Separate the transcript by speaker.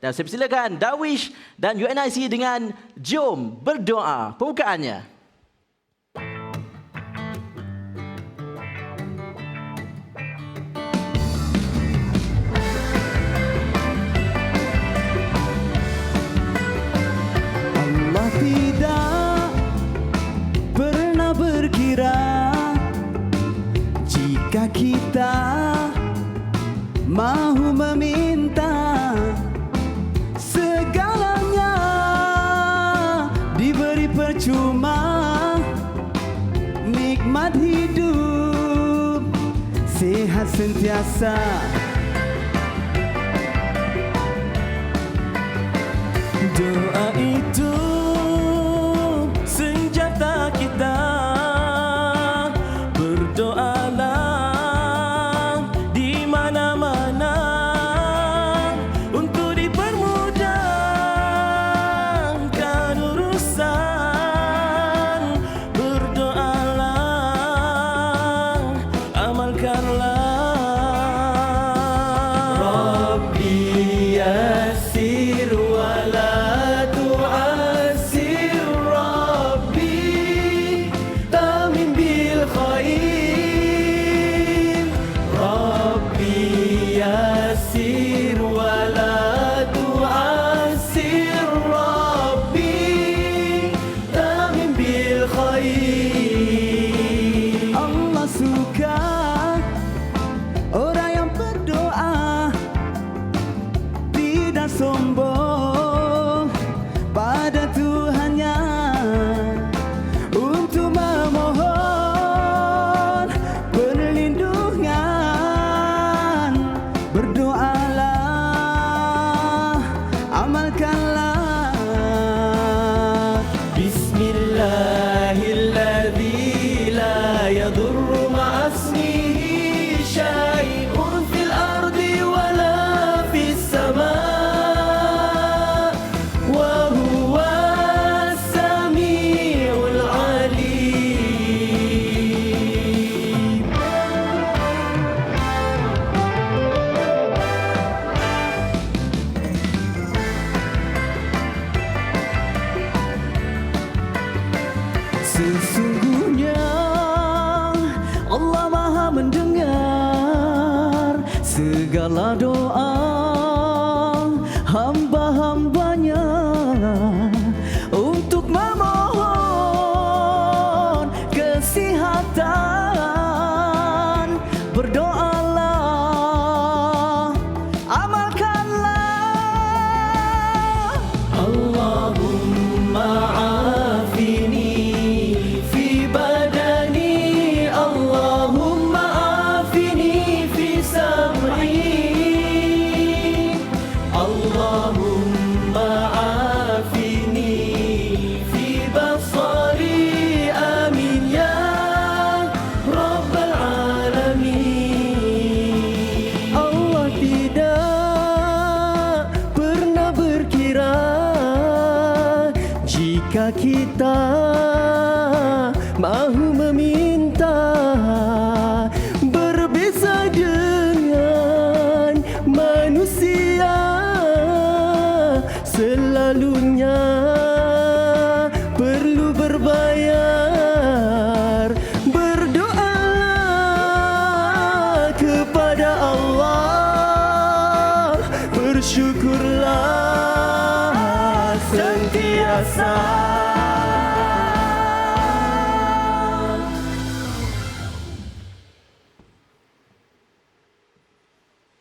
Speaker 1: Dan saya persilakan Dawish dan UNIC dengan Jom Berdoa. Pembukaannya.
Speaker 2: Kita mahu meminta. cuma nikmat hidup. Sehat sentiasa. Doa ini Dünyaya durma segala doa hamba-hambanya untuk memohon kesihatan. Berdoa Jika kita mahu meminta berbeza dengan manusia selalunya perlu berbayar. Berdoa kepada Allah bersyukurlah